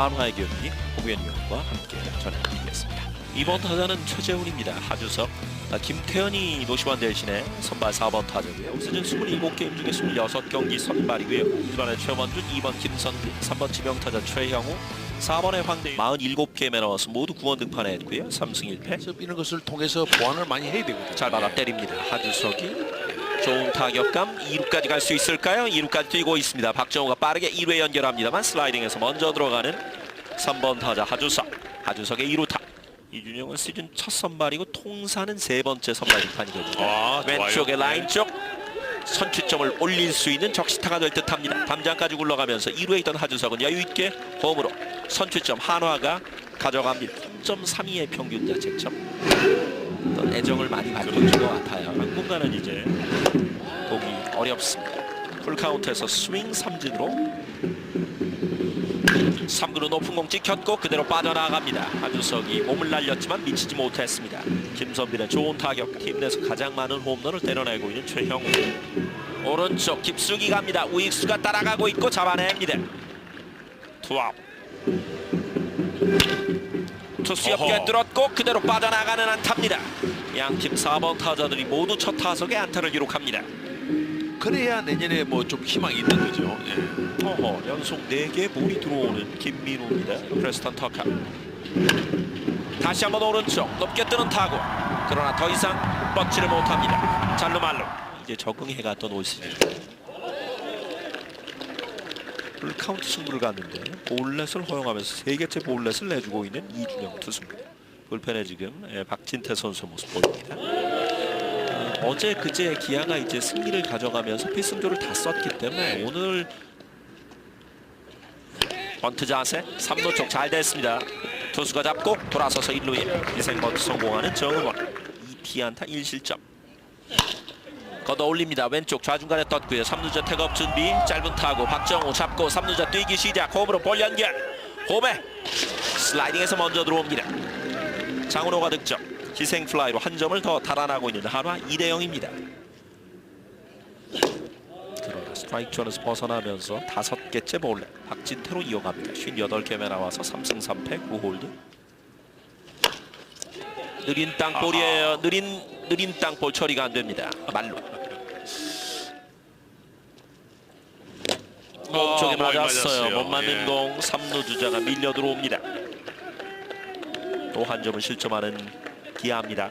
한화의 경기 홍현영과 함께 전해드리겠습니다. 이번 타자는 최재훈입니다. 하주석, 아, 김태현이 노시환 대신에 선발 4번 타자고요. 올 시즌 27게임 중에 26경기 선발이고요. 1번에 최원준, 2번 김선빈, 3번 지명타자 최형우, 4번에 황대윤 47게임에 넣어서 모두 9원 등판에 했고요. 3승 1패. 그래서 이런 것을 통해서 보완을 많이 해야 되거든요. 잘 받아 때립니다. 하주석이 좋은 타격감 2루까지 갈 수 있을까요? 2루까지 뛰고 있습니다. 박정우가 빠르게 1루에 연결합니다만 슬라이딩에서 먼저 들어가는 3번 타자 하주석. 하주석의 2루타. 이준영은 시즌 첫 선발이고 통사는 세 번째 선발 등판이거든요. 아, 좋아요. 왼쪽에 라인 쪽 선취점을 올릴 수 있는 적시타가 될 듯합니다. 담장까지 굴러가면서 2루에 있던 하주석은 여유 있게 홈으로 선취점 한화가 가져갑니다. 3.32의 평균 자책점. 어떤 애정을 많이 받고 있는 것 같아요. 당분간은 이제 보기 어렵습니다. 풀카운트에서 스윙 삼진으로 3구로 높은 공 찍혔고 그대로 빠져나갑니다. 하주석이 몸을 날렸지만 미치지 못했습니다. 김선빈의 좋은 타격 팀 내에서 가장 많은 홈런을 때려내고 있는 최형우 오른쪽 깊숙이 갑니다. 우익수가 따라가고 있고 잡아냅니다. 투아웃 투수 옆에. 뚫었고 그대로 빠져나가는 안타입니다. 양팀 4번 타자들이 모두 첫 타석에 안타를 기록합니다. 그래야 내년에 뭐 좀 희망이 있는 거죠. 예. 어허, 연속 4개 볼이 들어오는 김민우입니다. 프레스턴 터카. 다시 한번 오른쪽 높게 뜨는 타구. 그러나 더 이상 뻗지를 못합니다. 잘루말루. 이제 적응해갔던 올 시즌. 풀카운트 승부를 갔는데 볼넷을 허용하면서 세 개째 볼넷을 내주고 있는 이준영 투수입니다. 불펜에 지금 예, 박진태 선수 모습 보입니다. 어, 어제 그제 기아가 이제 승리를 가져가면서 필승조를 다 썼기 때문에 오늘 번트 자세 3루 쪽 잘 됐습니다. 투수가 잡고 돌아서서 1루에 희생 번트 성공하는 정은원 2피안타 1실점 걷어 올립니다. 왼쪽 좌중간에 떴고요. 3루자 태업 준비 짧은 타구 박정우 잡고 3루자 뛰기 시작 홈으로 볼 연결 홈에 슬라이딩에서 먼저 들어옵니다. 장은호가 득점 희생 플라이로 한 점을 더 달아나고 있는 한화 2대 0입니다. 그러나 스트라이크 존에서 벗어나면서 다섯 개째 볼넷 박진태로 이어갑니다. 58개에 나와서 3승 3패 9홀드 느린 땅볼이에요. 느린 느린 땅볼 처리가 안 됩니다. 말로 몸쪽에 아, 맞았어요. 맞았어요. 못 맞는 예. 공 3루 주자가 밀려 들어옵니다. 또 한 점을 실점하는 기아입니다.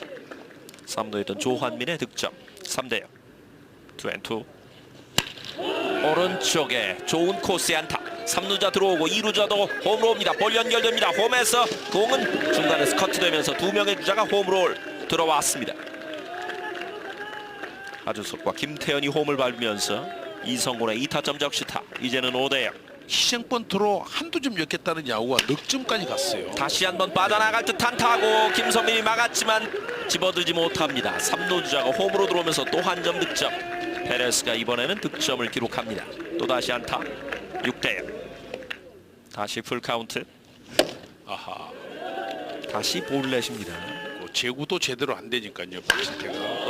3루에 있던 조환민의 득점. 3대 0 투앤투. 오른쪽에 좋은 코스의 안타. 3루자 들어오고 2루자도 홈으로 옵니다. 볼 연결됩니다. 홈에서 공은 중간에서 커트되면서 두 명의 주자가 홈으로 들어왔습니다. 하주석과 김태현이 홈을 밟으면서 이성군의 2타점 적시타. 이제는 5대0 희생번트로 한두 점 였겠다는 야구가 넉점까지 갔어요. 다시 한번 빠져나갈 듯한 타고 김선민이 막았지만 집어들지 못합니다 3루 주자가 홈으로 들어오면서 또 한 점 득점 페레스가 이번에는 득점을 기록합니다 또다시 안타 6대 0 다시 풀카운트 아하. 다시 볼넷입니다. 뭐 제구도 제대로 안 되니까요.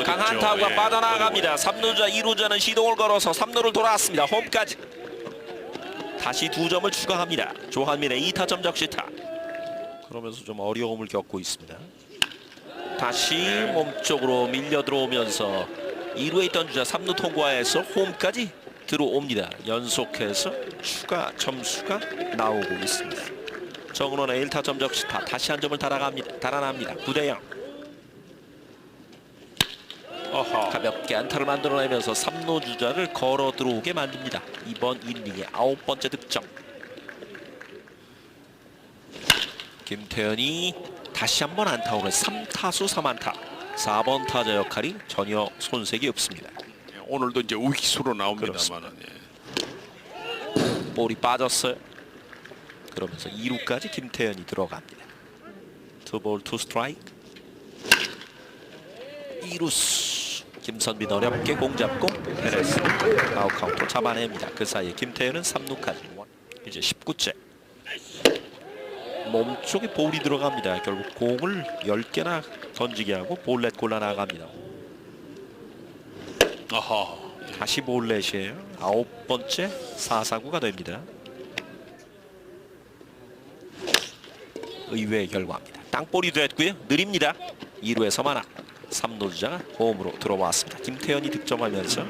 강한 어렵죠. 타구가 예, 빠져나갑니다. 3루자 2루자는 시동을 걸어서 3루를 돌아왔습니다. 홈까지. 다시 두 점을 추가합니다. 조한민의 2타점 적시타. 그러면서 좀 어려움을 겪고 있습니다. 다시 몸쪽으로 밀려 들어오면서 2루에 있던 주자 3루 통과해서 홈까지 들어옵니다. 연속해서 추가 점수가 나오고 있습니다. 정은원의 1타점 적시타 다시 한 점을 달아갑니다. 달아납니다. 9대 0. 가볍게 안타를 만들어내면서 3루 주자를 걸어 들어오게 만듭니다. 이번 이닝의 아홉 번째 득점. 김태현이 다시 한번 안타 오늘 3타수 3안타. 4번 타자 역할이 전혀 손색이 없습니다. 예, 오늘도 이제 우익수로 나옵니다만은. 예. 볼이 빠졌어요. 그러면서 2루까지 김태현이 들어갑니다. 투볼 투 스트라이크. 2루수 김선빈 어렵게 공 잡고 페레스 아웃 카운트 잡아냅니다. 그 사이에 김태현은 3루까지 이제 19째. 몸쪽에 볼이 들어갑니다. 결국 공을 10개나 던지게 하고 볼넷 골라 나갑니다. 아하. 다시 볼넷이에요. 아홉 번째 4사구가 됩니다. 의외의 결과입니다. 땅볼이 됐고요. 느립니다. 2루에서 만화 3루 주자가 홈으로 들어왔습니다. 김태현이 득점하면서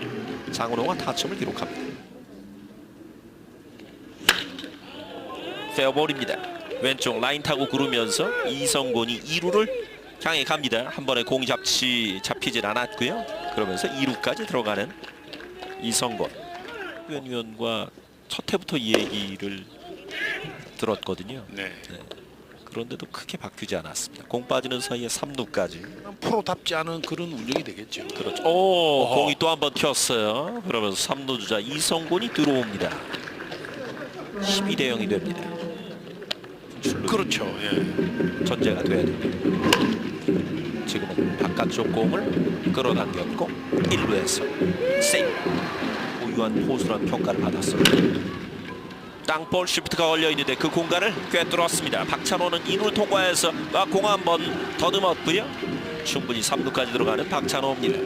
장은호가 타점을 기록합니다. 페어볼입니다. 왼쪽 라인 타고 구르면서 이성곤이 2루를 향해 갑니다. 한 번에 공이 잡지 잡히질 않았고요. 그러면서 2루까지 들어가는 이성곤. 위원과 첫 해부터 이 얘기를 들었거든요. 네. 그런데도 크게 바뀌지 않았습니다. 공 빠지는 사이에 3루까지. 프로답지 않은 그런 운영이 되겠죠. 그렇죠. 오, 어허. 공이 또 한 번 튀었어요. 그러면서 3루 주자 이성곤이 들어옵니다. 12대 0이 됩니다. 그렇죠. 예. 전제가 돼야 됩니다. 지금은 바깥쪽 공을 끌어당겼고 1루에서 세이브. 고유한 포수란 평가를 받았습니다. 땅볼 시프트가 걸려 있는데 그 공간을 꿰뚫었습니다. 박찬호는 2루 통과해서 아, 공 한 번 더듬었고요. 충분히 3루까지 들어가는 박찬호입니다.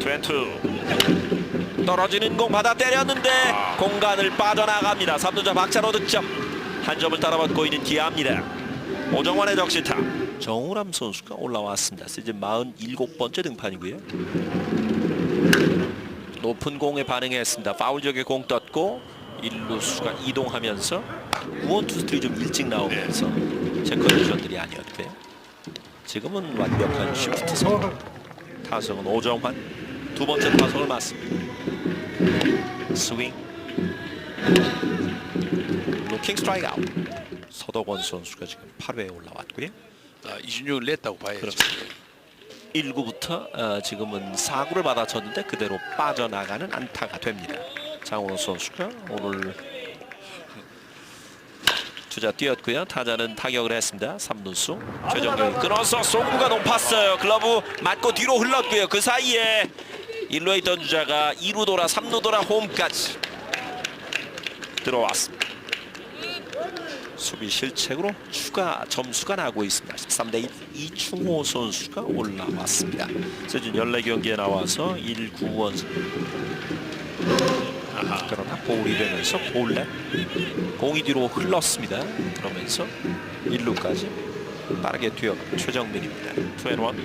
트렌트 떨어지는 공 받아 때렸는데 공간을 빠져나갑니다. 3루자 박찬호 득점 한 점을 따라받고 있는 기아입니다. 오정환의 적시타 정우람 선수가 올라왔습니다. 시즌 47번째 등판이고요. 높은 공에 반응했습니다. 파울 지역에 공 떴고 일루 수가 이동하면서 우원 투수들이 좀 일찍 나오면서 체커디션들이 아니었고요. 지금은 완벽한 쉬프트 선 타석은 오정환 두 번째 타석을 맞습니다. 스윙 루킹 스트라이크 아웃 서덕원 선수가 지금 8회에 올라왔고요. 아, 이준용을 냈다고 봐야죠. 그렇죠. 1구부터 어, 지금은 4구를 받아쳤는데 그대로 빠져나가는 안타가 됩니다. 장원호 선수가 오늘 주자 뛰었고요. 타자는 타격을 했습니다. 3루수 최정경이 끊어서 송구가 높았어요. 글러브 맞고 뒤로 흘렀고요. 그 사이에 1루에 있던 주자가 2루 돌아 3루 돌아 홈까지 들어왔습니다. 수비 실책으로 추가 점수가 나고 있습니다. 13대 1 이충호 선수가 올라왔습니다. 시즌 14경기에 나와서 1, 9원 그러나 볼이 되면서 볼넷 공이 뒤로 흘렀습니다. 그러면서 1루까지 빠르게 뛰어간 최정민입니다. 투앤원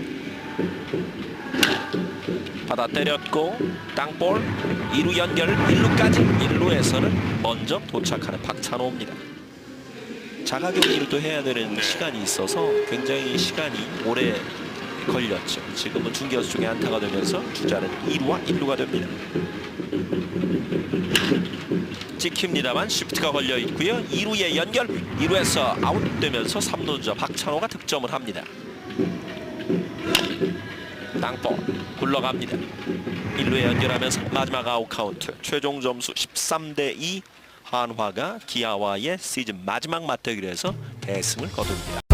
받아 때렸고 땅볼 2루 연결 1루까지 1루에서는 먼저 도착하는 박찬호입니다. 자가 격리를 또 해야 되는 시간이 있어서 굉장히 시간이 오래 걸렸죠. 지금은 중계수 중에 안타가 되면서 주자는 2루와 1루가 됩니다. 찍힙니다만 시프트가 걸려 있고요. 2루에 연결, 2루에서 아웃되면서 3루자 박찬호가 득점을 합니다. 땅볼 굴러갑니다. 1루에 연결하면서 마지막 아웃 카운트 최종 점수 13대 2 한화가 기아와의 시즌 마지막 맞대결에서 대승을 거둡니다.